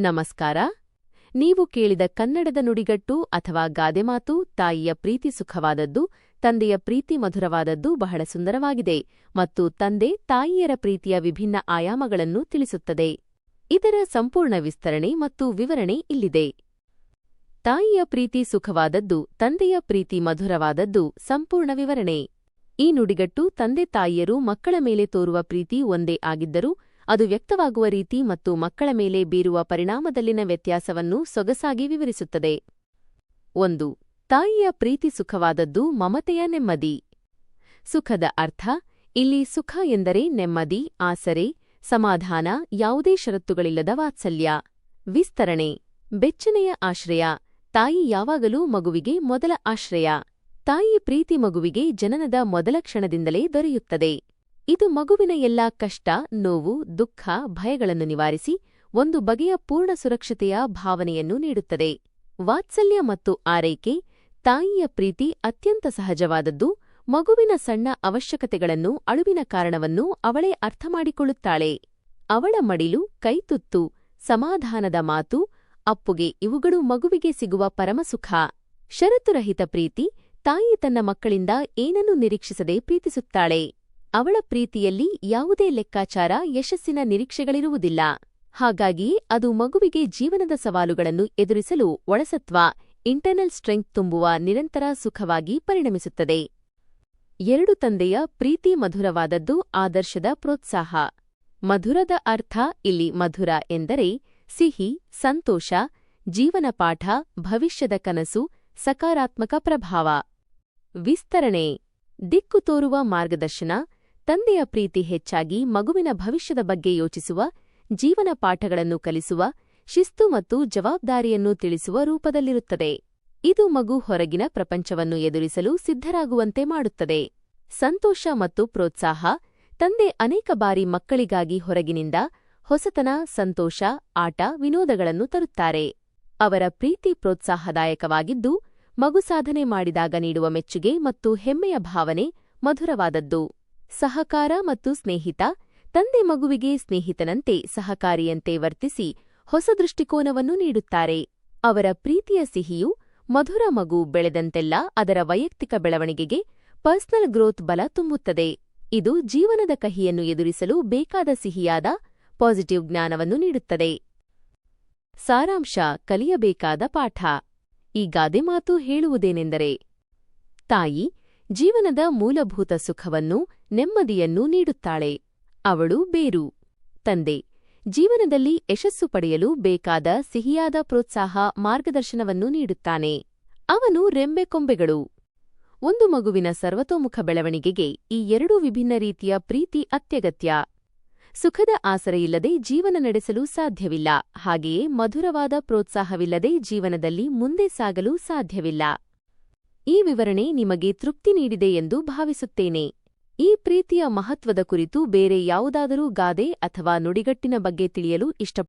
ನಮಸ್ಕಾರ. ನೀವು ಕೇಳಿದ ಕನ್ನಡದ ನುಡಿಗಟ್ಟು ಅಥವಾ ಗಾದೆಮಾತು ತಾಯಿಯ ಪ್ರೀತಿ ಸುಖವಾದದ್ದು, ತಂದೆಯ ಪ್ರೀತಿ ಮಧುರವಾದದ್ದು ಬಹಳ ಸುಂದರವಾಗಿದೆ ಮತ್ತು ತಂದೆ ತಾಯಿಯರ ಪ್ರೀತಿಯ ವಿಭಿನ್ನ ಆಯಾಮಗಳನ್ನು ತಿಳಿಸುತ್ತದೆ. ಇದರ ಸಂಪೂರ್ಣ ವಿಸ್ತರಣೆ ಮತ್ತು ವಿವರಣೆ ಇಲ್ಲಿದೆ. ತಾಯಿಯ ಪ್ರೀತಿ ಸುಖವಾದದ್ದು, ತಂದೆಯ ಪ್ರೀತಿ ಮಧುರವಾದದ್ದು ಸಂಪೂರ್ಣ ವಿವರಣೆ. ಈ ನುಡಿಗಟ್ಟು ತಂದೆ ತಾಯಿಯರು ಮಕ್ಕಳ ಮೇಲೆ ತೋರುವ ಪ್ರೀತಿ ಒಂದೇ ಆಗಿದ್ದರೂ ಅದು ವ್ಯಕ್ತವಾಗುವ ರೀತಿ ಮತ್ತು ಮಕ್ಕಳ ಮೇಲೆ ಬೀರುವ ಪರಿಣಾಮದಲ್ಲಿನ ವ್ಯತ್ಯಾಸವನ್ನು ಸೊಗಸಾಗಿ ವಿವರಿಸುತ್ತದೆ. ಒಂದು, ತಾಯಿಯ ಪ್ರೀತಿ ಸುಖವಾದದ್ದು ಮಮತೆಯ ನೆಮ್ಮದಿ. ಸುಖದ ಅರ್ಥ, ಇಲ್ಲಿ ಸುಖ ಎಂದರೆ ನೆಮ್ಮದಿ, ಆಸರೆ, ಸಮಾಧಾನ, ಯಾವುದೇ ಷರತ್ತುಗಳಿಲ್ಲದ ವಾತ್ಸಲ್ಯ. ವಿಸ್ತರಣೆ, ಬೆಚ್ಚನೆಯ ಆಶ್ರಯ, ತಾಯಿ ಯಾವಾಗಲೂ ಮಗುವಿಗೆ ಮೊದಲ ಆಶ್ರಯ. ತಾಯಿ ಪ್ರೀತಿ ಮಗುವಿಗೆ ಜನನದ ಮೊದಲ ಕ್ಷಣದಿಂದಲೇ ದೊರೆಯುತ್ತದೆ. ಇದು ಮಗುವಿನ ಎಲ್ಲಾ ಕಷ್ಟ, ನೋವು, ದುಃಖ, ಭಯಗಳನ್ನು ನಿವಾರಿಸಿ ಒಂದು ಬಗೆಯ ಪೂರ್ಣ ಸುರಕ್ಷತೆಯ ಭಾವನೆಯನ್ನು ನೀಡುತ್ತದೆ. ವಾತ್ಸಲ್ಯ ಮತ್ತು ಆರೈಕೆ, ತಾಯಿಯ ಪ್ರೀತಿ ಅತ್ಯಂತ ಸಹಜವಾದದ್ದು. ಮಗುವಿನ ಸಣ್ಣ ಅವಶ್ಯಕತೆಗಳನ್ನು ಅಳುವಿನ ಕಾರಣವನ್ನು ಅವಳೇ ಅರ್ಥಮಾಡಿಕೊಳ್ಳುತ್ತಾಳೆ. ಅವಳ ಮಡಿಲು, ಕೈತುತ್ತು, ಸಮಾಧಾನದ ಮಾತು, ಅಪ್ಪುಗೆ ಇವುಗಳು ಮಗುವಿಗೆ ಸಿಗುವ ಪರಮಸುಖ. ಷರತ್ತುರಹಿತ ಪ್ರೀತಿ, ತಾಯಿ ತನ್ನ ಮಕ್ಕಳಿಂದ ಏನನ್ನೂ ನಿರೀಕ್ಷಿಸದೆ ಪ್ರೀತಿಸುತ್ತಾಳೆ. ಅವಳ ಪ್ರೀತಿಯಲ್ಲಿ ಯಾವುದೇ ಲೆಕ್ಕಾಚಾರ ಯಶಸ್ಸಿನ ನಿರೀಕ್ಷೆಗಳಿರುವುದಿಲ್ಲ. ಹಾಗಾಗಿ ಅದು ಮಗುವಿಗೆ ಜೀವನದ ಸವಾಲುಗಳನ್ನು ಎದುರಿಸಲು ಒಳಸತ್ವ ಇಂಟರ್ನಲ್ ಸ್ಟ್ರೆಂಗ್ ತುಂಬುವ ನಿರಂತರ ಸುಖವಾಗಿ ಪರಿಣಮಿಸುತ್ತದೆ. ಎರಡು ತಂದೆಯ ಪ್ರೀತಿ ಮಧುರವಾದದ್ದು ಆದರ್ಶದ ಪ್ರೋತ್ಸಾಹ. ಮಧುರದ ಅರ್ಥ ಇಲ್ಲಿ ಮಧುರ ಎಂದರೆ ಸಿಹಿ, ಸಂತೋಷ, ಜೀವನ ಪಾಠ, ಭವಿಷ್ಯದ ಕನಸು, ಸಕಾರಾತ್ಮಕ ಪ್ರಭಾವ. ವಿಸ್ತರಣೆ. ದಿಕ್ಕು ತೋರುವ ಮಾರ್ಗದರ್ಶನ ತಂದೆಯ ಪ್ರೀತಿ ಹೆಚ್ಚಾಗಿ ಮಗುವಿನ ಭವಿಷ್ಯದ ಬಗ್ಗೆ ಯೋಚಿಸುವ, ಜೀವನ ಪಾಠಗಳನ್ನು ಕಲಿಸುವ, ಶಿಸ್ತು ಮತ್ತು ಜವಾಬ್ದಾರಿಯನ್ನು ತಿಳಿಸುವ ರೂಪದಲ್ಲಿರುತ್ತದೆ. ಇದು ಮಗು ಹೊರಗಿನ ಪ್ರಪಂಚವನ್ನು ಎದುರಿಸಲು ಸಿದ್ಧರಾಗುವಂತೆ ಮಾಡುತ್ತದೆ. ಸಂತೋಷ ಮತ್ತು ಪ್ರೋತ್ಸಾಹ, ತಂದೆ ಅನೇಕ ಬಾರಿ ಮಕ್ಕಳಿಗಾಗಿ ಹೊರಗಿನಿಂದ ಹೊಸತನ, ಸಂತೋಷ, ಆಟ, ವಿನೋದಗಳನ್ನು ತರುತ್ತಾರೆ. ಅವರ ಪ್ರೀತಿ ಪ್ರೋತ್ಸಾಹದಾಯಕವಾಗಿದ್ದು, ಮಗು ಸಾಧನೆ ಮಾಡಿದಾಗ ನೀಡುವ ಮೆಚ್ಚುಗೆ ಮತ್ತು ಹೆಮ್ಮೆಯ ಭಾವನೆ ಮಧುರವಾದದ್ದು. ಸಹಕಾರ ಮತ್ತು ಸ್ನೇಹಿತ, ತಂದೆ ಮಗುವಿಗೆ ಸ್ನೇಹಿತನಂತೆ ಸಹಕಾರಿಯಂತೆ ವರ್ತಿಸಿ ಹೊಸ ದೃಷ್ಟಿಕೋನವನ್ನು ನೀಡುತ್ತಾರೆ. ಅವರ ಪ್ರೀತಿಯ ಸಿಹಿಯು ಮಧುರ ಮಗು ಬೆಳೆದಂತೆಲ್ಲ ಅದರ ವೈಯಕ್ತಿಕ ಬೆಳವಣಿಗೆಗೆ ಪರ್ಸನಲ್ ಗ್ರೋತ್ ಬಲ ತುಂಬುತ್ತದೆ. ಇದು ಜೀವನದ ಕಹಿಯನ್ನು ಎದುರಿಸಲು ಬೇಕಾದ ಸಿಹಿಯಾದ ಪಾಸಿಟಿವ್ ಜ್ಞಾನವನ್ನು ನೀಡುತ್ತದೆ. ಸಾರಾಂಶ ಕಲಿಯಬೇಕಾದ ಪಾಠ. ಈ ಗಾದೆ ಮಾತು ಹೇಳುವುದೇನೆಂದರೆ, ತಾಯಿ ಜೀವನದ ಮೂಲಭೂತ ಸುಖವನ್ನು, ನೆಮ್ಮದಿಯನ್ನು ನೀಡುತ್ತಾಳೆ. ಅವಳು ಬೇರು. ತಂದೆ, ಜೀವನದಲ್ಲಿ ಯಶಸ್ಸು ಪಡೆಯಲು ಬೇಕಾದ ಸಿಹಿಯಾದ ಪ್ರೋತ್ಸಾಹ, ಮಾರ್ಗದರ್ಶನವನ್ನು ನೀಡುತ್ತಾನೆ. ಅವನು ರೆಂಬೆಕೊಂಬೆಗಳು ಒಂದು ಮಗುವಿನ ಸರ್ವತೋಮುಖ ಬೆಳವಣಿಗೆಗೆ ಈ ಎರಡೂ ವಿಭಿನ್ನ ರೀತಿಯ ಪ್ರೀತಿ ಅತ್ಯಗತ್ಯ. ಸುಖದ ಆಸರೆಯಿಲ್ಲದೆ ಜೀವನ ನಡೆಸಲು ಸಾಧ್ಯವಿಲ್ಲ. ಹಾಗೆಯೇ ಮಧುರವಾದ ಪ್ರೋತ್ಸಾಹವಿಲ್ಲದೆ ಜೀವನದಲ್ಲಿ ಮುಂದೆ ಸಾಗಲು ಸಾಧ್ಯವಿಲ್ಲ. ಈ ವಿವರಣೆ ನಿಮಗೆ ತೃಪ್ತಿ ನೀಡಿದೆ ಎಂದು ಭಾವಿಸುತ್ತೇನೆ. ಈ ಪ್ರೀತಿಯ ಮಹತ್ವದ ಕುರಿತು ಬೇರೆ ಯಾವುದಾದರೂ ಗಾದೆ ಅಥವಾ ನುಡಿಗಟ್ಟಿನ ಬಗ್ಗೆ ತಿಳಿಯಲು ಇಷ್ಟಪಡುತ್ತೀರಾ